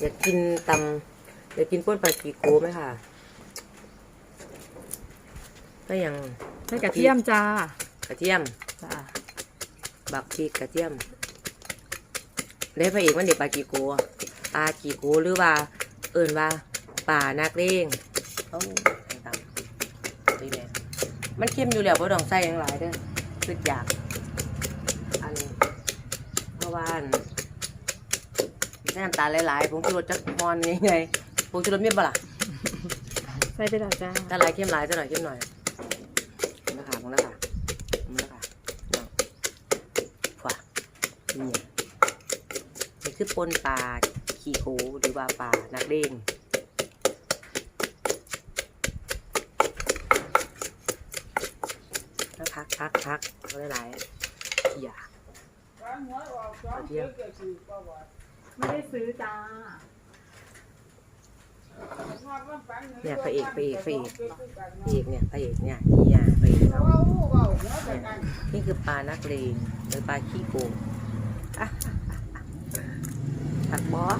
อยากกินตำอยากกินป้นปลากีโกไหมค่ะ ก็ยังใส่กระเทียมจ้ากระเทียม จ้าบักพริกกระเทียมได้พระเอกมันเด็กปลากีโกอะปลากีโกหรือว่า เอิ่นว่าป่านักเลงเอ้าให้ตำดีแม่มันเค็มอยู่แล้วเพราะดองไส้ยังหลายเด้อคืออยากอันเพราะว่าอัน ใส่น้ำตาลหลายๆผงชูรสจักมอนยังไงผงชูรสมีบ่ล่ะใส่ไปแล้วจ้าถ้าหลายเข้มหลายจะหน่อยเข้มหน่อยนะคะมองนะคะมองนะคะน้องขวานี่นี่คือปนปลาขี้โคหรือว่าปลานักเด้งแล้วพักพักพักเขาหลายๆอย่า ไม่ได้ซื้อจ้าเนี่ยพระเอกพระเอกพระเอกพระเอกเนี่ยพระเอกเนี่ยเฮียพระเอกเราเนี่ยนี่คือปลานักเลงหรือปลาขี้โกงอะผักบอส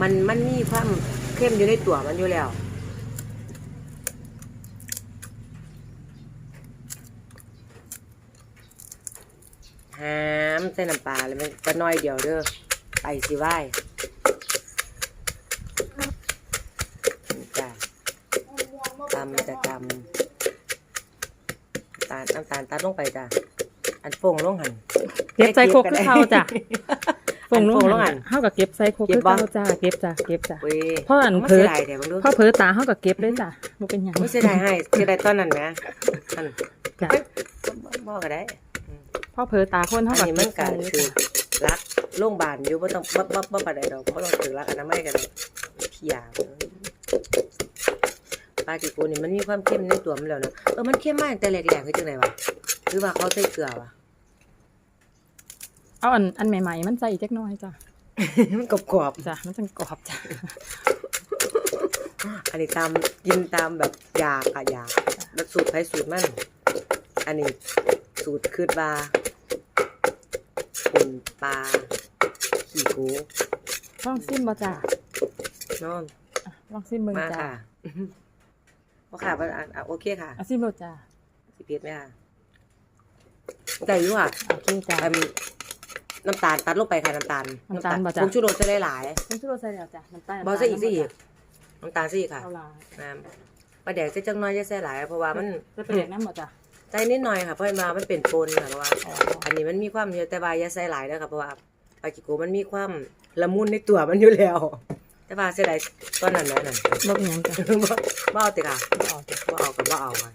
มันมันมีความเข้มอยู่ในตัวมันอยู่แล้ว หามใส่น้ำปลาเลยมันจะน้อยเดียวเด้อไปสิไหวจ้ะตำจะตำตาลน้ำตาลตัดลงไปจ้ะอันโป่งลงหันเก็บใส่โคกคือเขาจ้ะอันลโป่งงลงหัหันนเฮากับเก็บใส่โคกเก็คืบอบ่เขาจ้าเก็บจ้ะเก็บจ้ะเว้ยเพราะอันไม่เผลเสีอยดายแต่บางดูพอเผลอตาเฮากับเก็บเลยจ้ะบ่เป็นหยังไม่เสียดายให้เสียดายตอนนั้นไหมอันจ้ะบ่ก็ได้ พอเผลอตาคนอัเฮานกับนี้เก็มับนใส่การเลยคือจ้ะรักโรงพยาบาลอยู่บ่ต้องบ่บ่บ่ปานใดดอกบ่ต้องถือรักอนามัยกันดอกเพียปลาจิโกนี่มันมีความเข้มในตัวมันแล้วนะเออมันเข้มมากตั้งแต่แรกๆคือจังไดวะหรือว่าเขาใส่เกลือวะ เอาอันอันใหม่ๆ มันใส่อีกจักหน่อยจ้ะมันกรอบจ้ะมันจังกรอบจ้ะๆอันนี้ตามกินตามแบบยากอะยากแบบสูตรไผสูตรมัน อันนี้ สูตรคืดว่าปุ่นปลาขี้โกลองซิมบ่จ้ะนอนอะลองซิมเบิ่งมาจ้ะค่ะว่าค่ะว่าอะอะโอเคค่ะ เอาซิมโลดจ้ะสิเพียไหมค่ะแต่อยู่อะโอเคจ้ะ อันน้ำตาลตัดลงไปค่ะน้ำตาลน้ำตาลบ่จ๊ะ ผงชูรสจะได้หลายผมซิโลใส่แล้วจ้ะน้ำตาลบอใส่อีกสิอีกน้ำตาลสิอีกค่ะ เอาล่ะน้ำปลาแดกใส่จังน้อยจะใส่หลาย เพราะว่ามัน จะเป็นเด็กน้ำบ่จ้ะ ใส่นิดหน่อยค่ะเพราะว่ามันเป็นปนค่ะเพราะว่าอ๋ออันนี้มันมีความเยอะแต่ว่าอย่าใส่หลายนะคะเพราะว่าปลากิโกมันมีความละมุนในตัวมันอยู่แล้ว แต่ว่าเสียดายตอนนั้นนะนั่นบ่เป็นหยังจ้ะบ่บ่เอาติค่ะบ่เอาจ้ะบ่เอากับบ่เอาค่ะ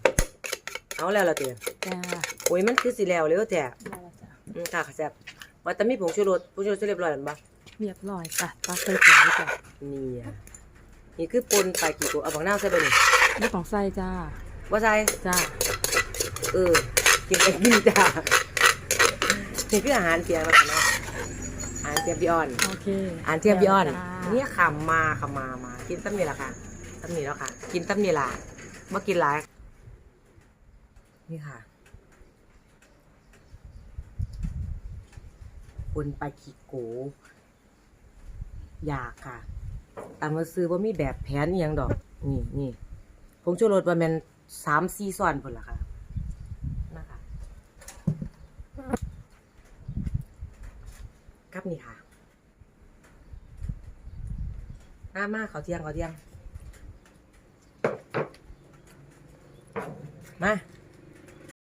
เอาแล้วละเตียจ้าโอ้ยมันคือสีแล้วเร็วแต่ได้แล้วจ้ะอืมค่ะแซ่บว่าแต่มีผงชูรสผงชูรสเรียบร้อยแล้วบ่เรียบร้อยจ้ะตักใส่ถุงเลยจ้ะนี่อะนี่คือปนปลากิโกเอาบักนาวใส่ไปนี่ไม่ต้องใส่จ้าบ่ใส่จ้า เออกินไปกินจ้านี่คืออาหารเที่ยงแล้วกันเนาะอาหารเที่ยงพี่อ่อน โอเคอาหารเที่ยงพี่อ่อนจ้าเนี่ยขำมาขำมามา กินตั้มนี่แหละค่ะตั้มนี่แล้วค่ะ กินตั้มนี่ละเมื่อกินหลายนี่ค่ะคนไปขีโก อยากค่ะตามมาซื้อว่ามีแบบแผนอหยังดอก นี่นี่ผงชูรสว่าแมันสามสี่ซ้อนผลละค่ะนะคะับนี่ค่ะมามาเขาเที่ยงเขาเที่ยง มา